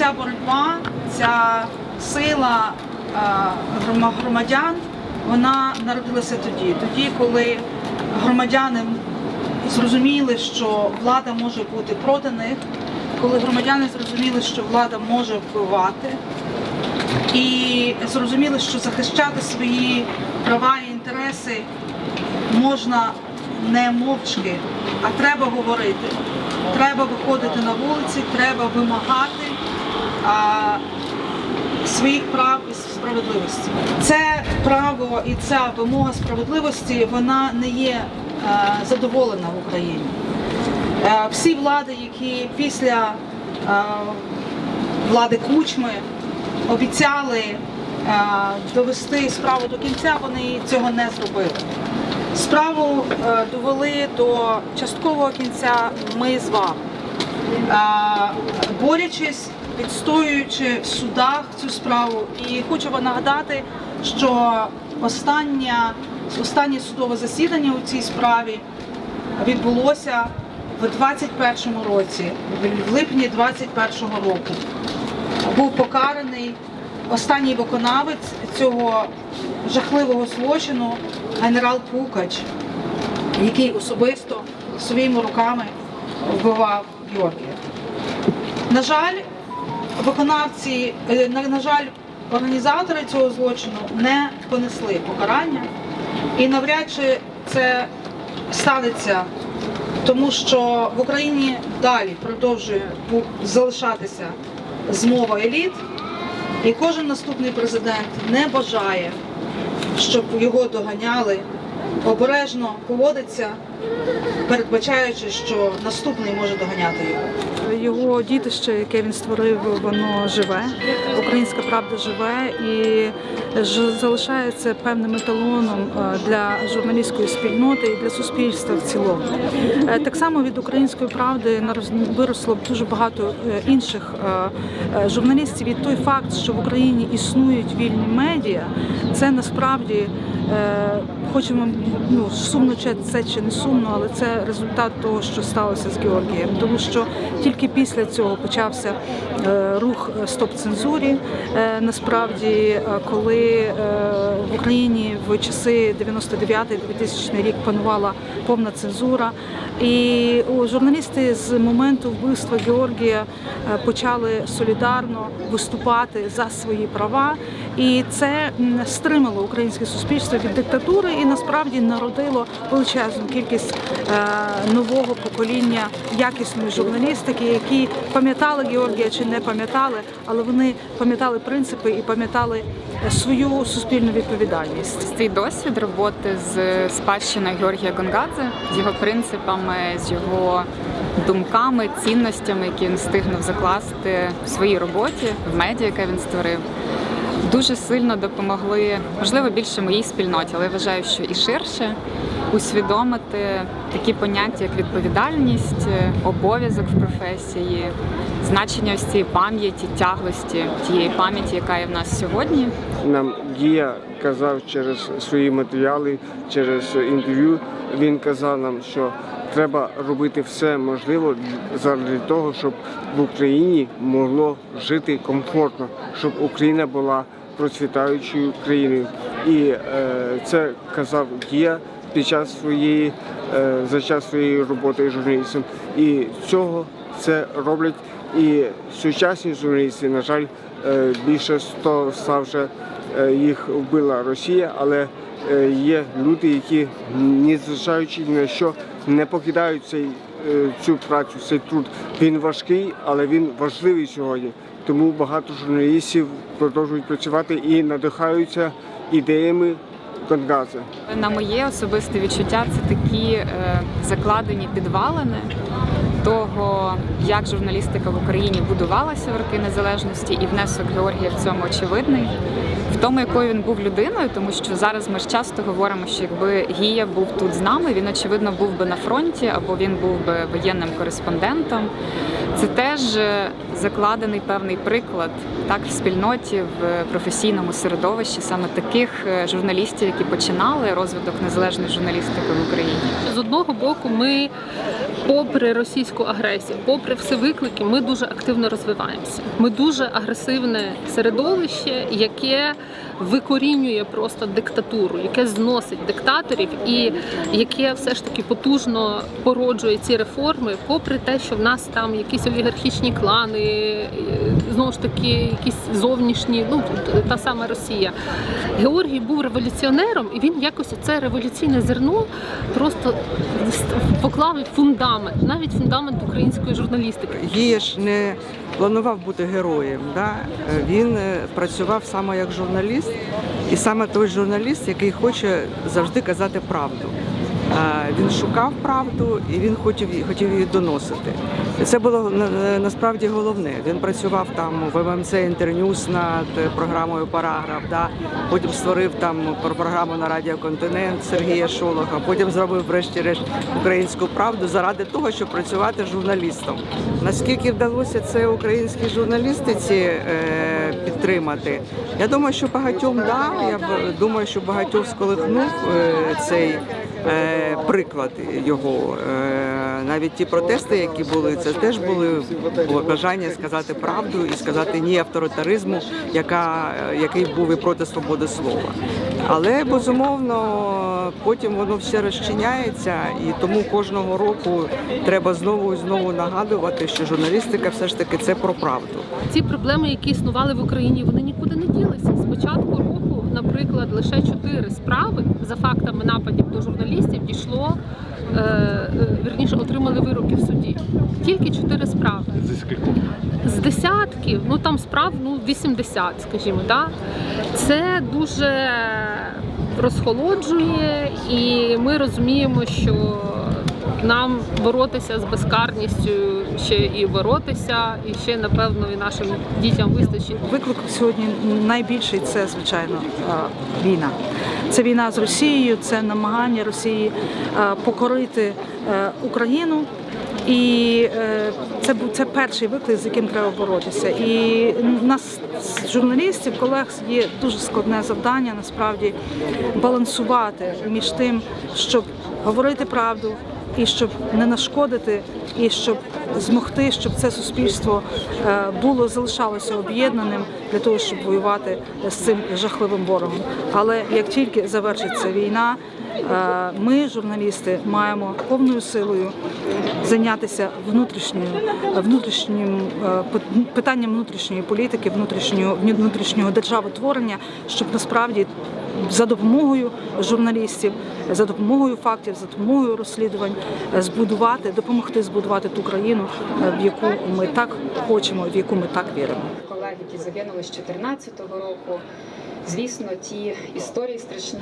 ця боротьба, ця сила е, громадян, вона народилася тоді, тоді, коли громадяни зрозуміли, що влада може бути проти них, коли громадяни зрозуміли, що влада може вбивати, і зрозуміли, що захищати свої права і інтереси можна не мовчки, а треба говорити. Треба виходити на вулиці, треба вимагати а, своїх прав і справедливості. Це право і ця вимога справедливості вона не є е, задоволена в Україні. Е, Всі влади, які після е, влади Кучми обіцяли е, довести справу до кінця, вони цього не зробили. Справу е, довели до часткового кінця ми з вами. Е, борючись, відстоюючи в судах цю справу. І хочу вам нагадати, що остання, останнє судове засідання у цій справі відбулося в 21-му році, в липні 21-го року. Був покараний останній виконавець цього жахливого злочину генерал Пукач, який особисто своїми руками вбивав Георгія. На жаль, виконавці, е, на, на жаль, організатори цього злочину не понесли покарання, і навряд чи це станеться, тому що в Україні далі продовжує залишатися змова еліт, і кожен наступний президент не бажає, щоб його доганяли, обережно поводиться, передбачаючи, що наступний може доганяти його. Його дітище, яке він створив, воно живе. Українська правда живе і залишається певним еталоном е, для журналістської спільноти і для суспільства в цілому. Е, Так само від української правди виросло дуже багато е, інших журналістів. І той факт, що в Україні існують вільні медіа, це насправді. Хочемо ну сумно чи це чи не сумно, але це результат того, що сталося з Георгієм, тому що тільки після цього почався е, рух е, стоп цензурі. Е, Насправді, коли в Україні в часи 99-2000 рік панувала повна цензура, і журналісти з моменту вбивства Георгія почали солідарно виступати за свої права, і це стримало українське суспільство від диктатури і насправді народило величезну кількість е, нового покоління якісної журналістики, які пам'ятали Георгія чи не пам'ятали, але вони пам'ятали принципи і пам'ятали свою суспільну відповідальність. Цей досвід роботи з спадщиною Георгія Гонгадзе, з його принципами, з його думками, цінностями, які він встигнув закласти в своїй роботі, в медіа, яке він створив. Дуже сильно допомогли, можливо, більше моїй спільноті, але я вважаю, що і ширше усвідомити такі поняття, як відповідальність, обов'язок в професії, значення ось цієї пам'яті, тяглості тієї пам'яті, яка є в нас сьогодні. Нам Гія казав через свої матеріали, через інтерв'ю. Він казав нам, що треба робити все можливе заради того, щоб в Україні могло жити комфортно, щоб Україна була процвітаючою країною. І е, це казав Гія під час своєї е, за час своєї роботи журналістом. І цього це роблять і сучасні журналісти, на жаль, е, більше 100 став вже їх вбила Росія, але е, є люди, які незважаючи ні на що не покидають цей, е, цю працю, цей труд. Він важкий, але він важливий сьогодні. Тому багато журналістів продовжують працювати і надихаються ідеями Гонгадзе. На моє особисте відчуття це такі е, закладені підвалини того, як журналістика в Україні будувалася в роки незалежності, і внесок Георгія в цьому очевидний. В тому, якою він був людиною, тому що зараз ми ж часто говоримо, що якби Гія був тут з нами, він очевидно був би на фронті або він був би воєнним кореспондентом. Це теж е, закладений певний приклад так в спільноті, в професійному середовищі саме таких е, журналістів, які починали розвиток незалежної журналістики в Україні. З одного боку, ми, попри російську агресію, попри всі виклики, ми дуже активно розвиваємося. Ми дуже агресивне середовище, яке викорінює просто диктатуру, яке зносить диктаторів і яке все ж таки потужно породжує ці реформи, попри те, що в нас там якісь олігархічні клани, знову ж таки, якісь зовнішні, ну та сама Росія. Георгій був революціонером, і він якось це революційне зерно просто поклав фундамент, навіть фундамент української журналістики. Гієш не планував бути героєм. Да? Він е, працював саме як журналіст, і саме той журналіст, який хоче завжди казати правду. Він шукав правду і він хотів, хотів її доносити. Це було на- на- насправді головне. Він працював там в ММЦ Інтерньюз над програмою Параграф. Да? Потім створив там про- програму на Радіо Континент Сергія Шолоха. Потім зробив, врешті-решт, українську правду заради того, щоб працювати журналістом. Наскільки вдалося це українській журналістиці е, підтримати? Я думаю, що багатьом да. Я думаю, що багатьох сколихнув е, цей приклад його. Е, навіть ті протести, які були, це теж були бажання сказати правду і сказати ні авторитаризму, яка, який був і проти свободи слова. Але безумовно потім воно все розчиняється, і тому кожного року треба знову і знову нагадувати, що журналістика все ж таки це про правду. Ці проблеми, які існували в Україні, вони нікуди не ділися. З початку року, наприклад, лише чотири справи за фактами нападів до журналістів дійшло. е, е, Вірніше отримали вироки в суді. Тільки чотири справи. З десятків, ну там справ ну 80, скажімо, да? це дуже розхолоджує, і ми розуміємо, що нам боротися з безкарністю ще і боротися, і ще напевно і нашим дітям вистачить. Виклик сьогодні найбільший це звичайно е, війна. Це війна з Росією, це намагання Росії е, покорити е, Україну. І це це перший виклик, з яким треба боротися. І нас, журналістів, колег, є дуже складне завдання насправді балансувати між тим, щоб говорити правду, і щоб не нашкодити, і щоб змогти, щоб це суспільство е, було залишалося об'єднаним для того, щоб воювати з цим жахливим ворогом. Але як тільки завершиться війна, ми, журналісти, маємо повною силою зайнятися внутрішньою внутрішнім е, питанням внутрішньої політики, внутрішнього внутрішнього державотворення, щоб насправді за допомогою журналістів, за допомогою фактів, за допомогою розслідувань е, збудувати, допомогти збудувати ту країну, е, в яку ми так хочемо, в яку ми так віримо. Колеги, які загинули з 2014 року. Звісно, ті історії страшні,